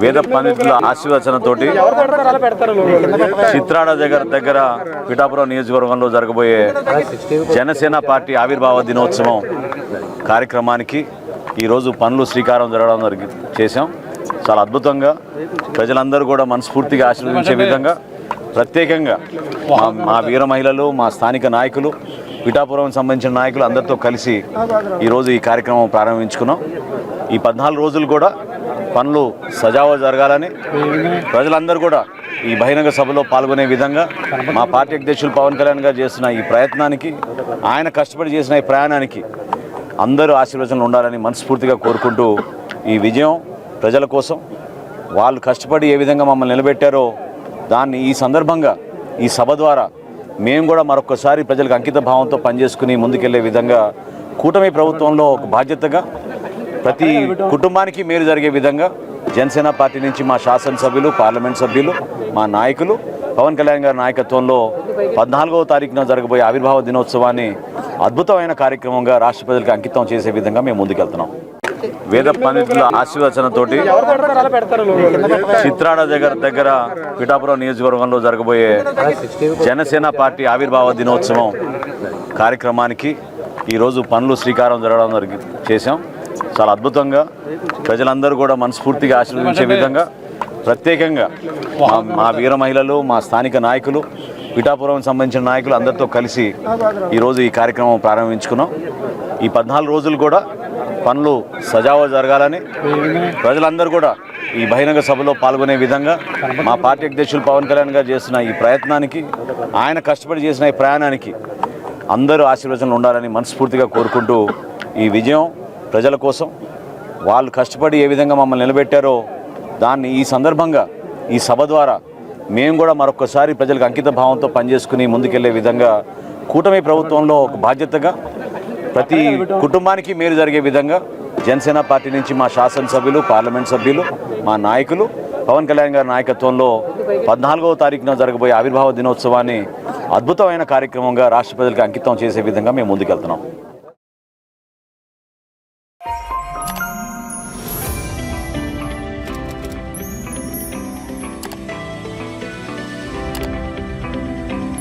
వేద పండితుల ఆశీర్వచనతో చిత్రాడ దగ్గర దగ్గర పిఠాపురం నియోజకవర్గంలో జరగబోయే జనసేన పార్టీ ఆవిర్భావ దినోత్సవం కార్యక్రమానికి ఈరోజు పనులు శ్రీకారం జరగడం జరిగి చేశాం. చాలా అద్భుతంగా ప్రజలందరూ కూడా మనస్ఫూర్తిగా ఆశీర్వదించే విధంగా ప్రత్యేకంగా మా వీర మహిళలు మా స్థానిక నాయకులు పిఠాపురం సంబంధించిన నాయకులు అందరితో కలిసి ఈరోజు ఈ కార్యక్రమం ప్రారంభించుకున్నాం. ఈ పద్నాలుగు రోజులు కూడా పనులు సజావుగా జరగాలని ప్రజలందరూ కూడా ఈ బహిరంగ సభలో పాల్గొనే విధంగా మా పార్టీ అధ్యక్షులు పవన్ కళ్యాణ్ గారు చేస్తున్న ఈ ప్రయత్నానికి ఆయన కష్టపడి చేసిన ఈ ప్రయాణానికి అందరూ ఆశీర్వచనలు ఉండాలని మనస్ఫూర్తిగా కోరుకుంటూ ఈ విజయం ప్రజల కోసం వాళ్ళు కష్టపడి ఏ విధంగా మమ్మల్ని నిలబెట్టారో దాన్ని ఈ సందర్భంగా ఈ సభ ద్వారా మేము కూడా మరొకసారి ప్రజలకు అంకిత భావంతో పనిచేసుకుని ముందుకెళ్ళే విధంగా కూటమి ప్రభుత్వంలో ఒక బాధ్యతగా ప్రతి కుటుంబానికి మేలు జరిగే విధంగా జనసేన పార్టీ నుంచి మా శాసనసభ్యులు పార్లమెంట్ సభ్యులు మా నాయకులు పవన్ కళ్యాణ్ గారి నాయకత్వంలో పద్నాలుగవ తారీఖున జరగబోయే ఆవిర్భావ దినోత్సవాన్ని అద్భుతమైన కార్యక్రమంగా రాష్ట్ర ప్రజలకు అంకితం చేసే విధంగా మేము ముందుకెళ్తున్నాం. వేద పండితుల ఆశీర్వచనతోటి చిత్రాడ దగ్గర దగ్గర పిఠాపురం నియోజకవర్గంలో జరగబోయే జనసేన పార్టీ ఆవిర్భావ దినోత్సవం కార్యక్రమానికి ఈరోజు పనులు శ్రీకారం జరగడం జరిగి చేశాం. చాలా అద్భుతంగా ప్రజలందరూ కూడా మనస్ఫూర్తిగా ఆశీర్వదించే విధంగా ప్రత్యేకంగా మా మా వీర మహిళలు మా స్థానిక నాయకులు పిఠాపురం సంబంధించిన నాయకులు అందరితో కలిసి ఈరోజు ఈ కార్యక్రమం ప్రారంభించుకున్నాం. ఈ పద్నాలుగు రోజులు కూడా పనులు సజావుగా జరగాలని ప్రజలందరూ కూడా ఈ బహిరంగ సభలో పాల్గొనే విధంగా మా పార్టీ అధ్యక్షులు పవన్ కళ్యాణ్ గారు చేస్తున్న ఈ ప్రయత్నానికి ఆయన కష్టపడి చేసిన ఈ ప్రయాణానికి అందరూ ఆశీర్వచనలు ఉండాలని మనస్ఫూర్తిగా కోరుకుంటూ ఈ విజయం ప్రజల కోసం వాళ్ళు కష్టపడి ఏ విధంగా మమ్మల్ని నిలబెట్టారో దాన్ని ఈ సందర్భంగా ఈ సభ ద్వారా మేము కూడా మరొకసారి ప్రజలకు అంకిత భావంతో పనిచేసుకుని ముందుకెళ్ళే విధంగా కూటమి ప్రభుత్వంలో ఒక బాధ్యతగా ప్రతి కుటుంబానికి మేలు జరిగే విధంగా జనసేన పార్టీ నుంచి మా శాసనసభ్యులు పార్లమెంట్ సభ్యులు మా నాయకులు పవన్ కళ్యాణ్ గారి నాయకత్వంలో పద్నాలుగవ తారీఖున జరగబోయే ఆవిర్భావ దినోత్సవాన్ని అద్భుతమైన కార్యక్రమంగా రాష్ట్ర ప్రజలకు అంకితం చేసే విధంగా మేము ముందుకెళ్తున్నాం.